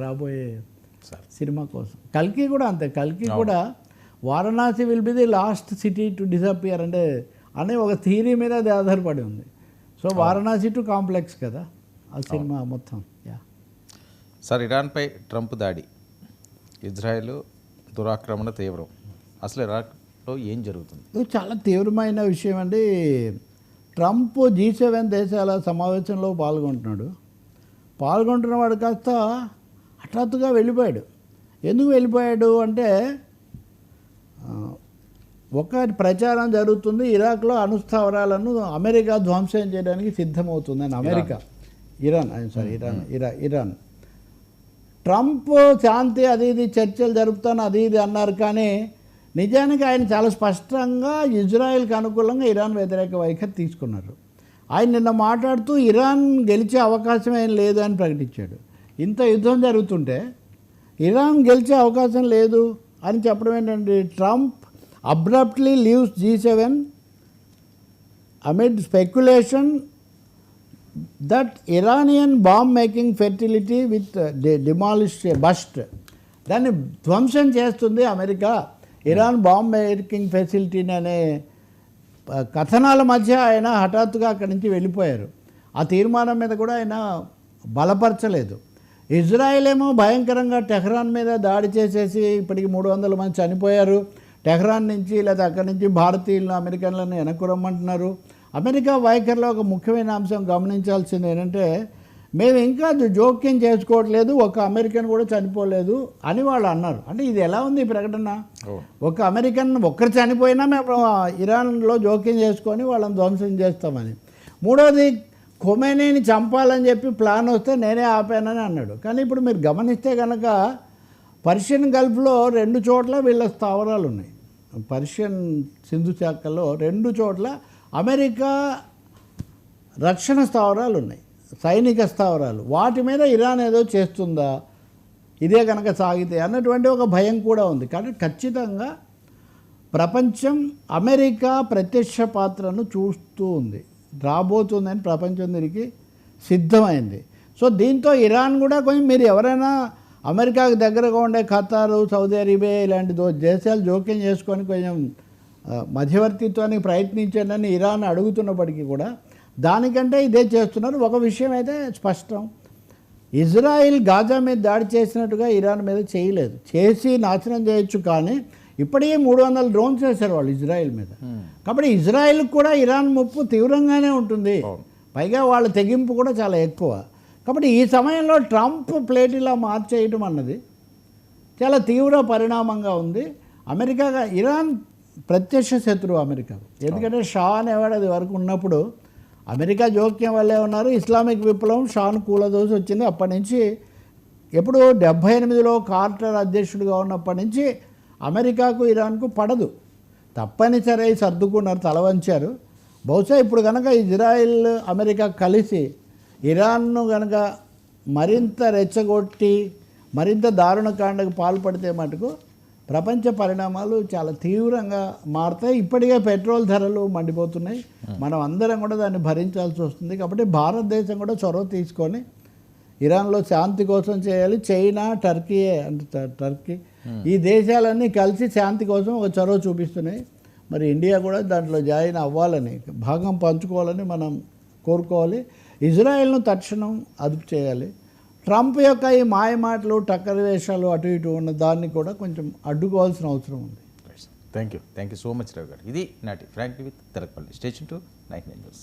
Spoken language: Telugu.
రాబోయే సార్. సినిమా కోసం. కల్కి కూడా అంతే. కల్కి కూడా Varanasi will be the last city to disappear అంటే అనే ఒక థీరీ మీద అది ఆధారపడి ఉంది. సో వారణాసి టు కాంప్లెక్స్ కదా ఆ సినిమా మొత్తం. యా. సార్ ఇరాన్పై ట్రంప్ దాడి. ఇజ్రాయెల్ దురాక్రమణ తీవ్రం. అసలు ఇరాక్లో ఏం జరుగుతుంది? ఇది చాలా తీవ్రమైన విషయం అండి. ట్రంప్ జీ సెవెన్ దేశాల సమావేశంలో పాల్గొంటున్నాడు. పాల్గొంటున్నవాడు కాస్త హఠాత్తుగా వెళ్ళిపోయాడు. ఎందుకు వెళ్ళిపోయాడు అంటే ఒక ప్రచారం జరుగుతుంది ఇరాక్లో అణుస్థావరాలను అమెరికా ధ్వంసం చేయడానికి సిద్ధమవుతుందని అమెరికా. ఇరాన్ సారీ ఇరాన్ ఇరా ఇరాన్. ట్రంప్ శాంతి అది ఇది చర్చలు జరుపుతాను అది ఇది అన్నారు కానీ నిజానికి ఆయన చాలా స్పష్టంగా ఇజ్రాయెల్కి అనుకూలంగా ఇరాన్ వ్యతిరేక వైఖరి తీసుకున్నారు. ఆయన నిన్న మాట్లాడుతూ ఇరాన్ గెలిచే అవకాశం ఏం లేదు అని ప్రకటించాడు. ఇంత యుద్ధం జరుగుతుంటే ఇరాన్ గెలిచే అవకాశం లేదు అని చెప్పడం ఏంటంటే Trump abruptly leaves G seven amid speculation that Iranian bomb making fertility with demolish bust దాన్ని ధ్వంసం చేస్తుంది అమెరికా. ఇరాన్ బాంబ్ మేకింగ్ ఫెసిలిటీని అనే కథనాల మధ్య ఆయన హఠాత్తుగా అక్కడి నుంచి వెళ్ళిపోయారు. ఆ తీర్మానం మీద కూడా ఆయన బలపరచలేదు. ఇజ్రాయెల్ ఏమో భయంకరంగా టెహ్రాన్ మీద దాడి చేసేసి ఇప్పటికి మూడు వందల మంది చనిపోయారు. టెహ్రాన్ నుంచి లేదా అక్కడి నుంచి భారతీయులను అమెరికన్లను వెనక్కు రమ్మంటున్నారు. అమెరికా వైఖరిలో ఒక ముఖ్యమైన అంశం గమనించాల్సింది ఏంటంటే మేము ఇంకా జోక్యం చేసుకోవట్లేదు ఒక అమెరికన్ కూడా చనిపోలేదు అని వాళ్ళు అన్నారు. అంటే ఇది ఎలా ఉంది ఈ ప్రకటన? ఒక అమెరికన్ ఒక్కరు చనిపోయినా మేము ఇరాన్లో జోక్యం చేసుకొని వాళ్ళని ధ్వంసం చేస్తామని. మూడోది కొమెనీని చంపాలని చెప్పి ప్లాన్ వస్తే నేనే ఆపానని అన్నాడు. కానీ ఇప్పుడు మీరు గమనిస్తే కనుక పర్షియన్ గల్ఫ్లో రెండు చోట్ల వీళ్ళ స్థావరాలు ఉన్నాయి. పర్షియన్ సింధు శాఖలో రెండు చోట్ల అమెరికా రక్షణ స్థావరాలు ఉన్నాయి. సైనిక స్థావరాలు. వాటి మీద ఇరాన్ ఏదో చేస్తుందా? ఇదే కనుక సాగితే అన్నటువంటి ఒక భయం కూడా ఉంది. కానీ ఖచ్చితంగా ప్రపంచం అమెరికా ప్రత్యక్ష పాత్రను చూస్తూ ఉంది. రాబోతుందని ప్రపంచం దీనికి సిద్ధమైంది. సో దీంతో ఇరాన్ కూడా కొంచెం మీరు ఎవరైనా అమెరికాకు దగ్గరగా ఉండే ఖతారు సౌదీ అరేబియా ఇలాంటి దేశాలు జోక్యం చేసుకొని కొంచెం మధ్యవర్తిత్వానికి ప్రయత్నించండి ఇరాన్ అడుగుతున్నప్పటికీ కూడా దానికంటే ఇదే చేస్తున్నారు. ఒక విషయం అయితే స్పష్టం. ఇజ్రాయిల్ గాజా మీద దాడి చేసినట్టుగా ఇరాన్ మీద చేయలేదు. చేసి నాశనం చేయొచ్చు కానీ ఇప్పటికే మూడు వందల డ్రోన్స్ వేశారు వాళ్ళు ఇజ్రాయిల్ మీద. కాబట్టి ఇజ్రాయిల్ కూడా ఇరాన్ ముప్పు తీవ్రంగానే ఉంటుంది. అవును. పైగా వాళ్ళ తెగింపు కూడా చాలా ఎక్కువ. కాబట్టి ఈ సమయంలో ట్రంప్ ప్లేట్ ఇలా మార్చేయటం అన్నది చాలా తీవ్ర పరిణామంగా ఉంది. అమెరికా ఇరాన్ ప్రత్యక్ష శత్రువు అమెరికా. ఎందుకంటే షా అనేవాడు అది వరకు ఉన్నప్పుడు అమెరికా జోక్యం వల్లే ఉన్నారు. ఇస్లామిక్ విప్లవం షాను కూలదోసి వచ్చింది. అప్పటి నుంచి ఎప్పుడు డెబ్భై ఎనిమిదిలో కార్టర్ అధ్యక్షుడిగా ఉన్నప్పటి నుంచి అమెరికాకు ఇరాన్కు పడదు. తప్పనిసరి అయి సర్దుకున్నారు తల వంచారు బహుశా ఇప్పుడు కనుక ఇజ్రాయిల్ అమెరికా కలిసి ఇరాన్ను కనుక మరింత రెచ్చగొట్టి మరింత దారుణకాండకు పాల్పడితే మటుకు ప్రపంచ పరిణామాలు చాలా తీవ్రంగా మారుతాయి. ఇప్పటికే పెట్రోల్ ధరలు మండిపోతున్నాయి. మనం అందరం కూడా దాన్ని భరించాల్సి వస్తుంది. కాబట్టి భారతదేశం కూడా చొరవ తీసుకొని ఇరాన్లో శాంతి కోసం చేయాలి చైనా టర్కీ అంటే టర్కీ. ఈ దేశాలన్నీ కలిసి శాంతి కోసం ఒక చొరవ చూపిస్తున్నాయి. మరి ఇండియా కూడా దాంట్లో జాయిన్ అవ్వాలని భాగం పంచుకోవాలని మనం కోరుకోవాలి. ఇజ్రాయెల్ను తక్షణం అదుపు చేయాలి. ట్రంప్ యొక్క ఈ మాయ మాటలు వేషాలు అటు ఇటు ఉన్న దాన్ని కూడా కొంచెం అడ్డుకోవాల్సిన అవసరం ఉంది. Thank you thank you so much Rao గారు. ఇది నాటి frank with Telakapalli station to nine news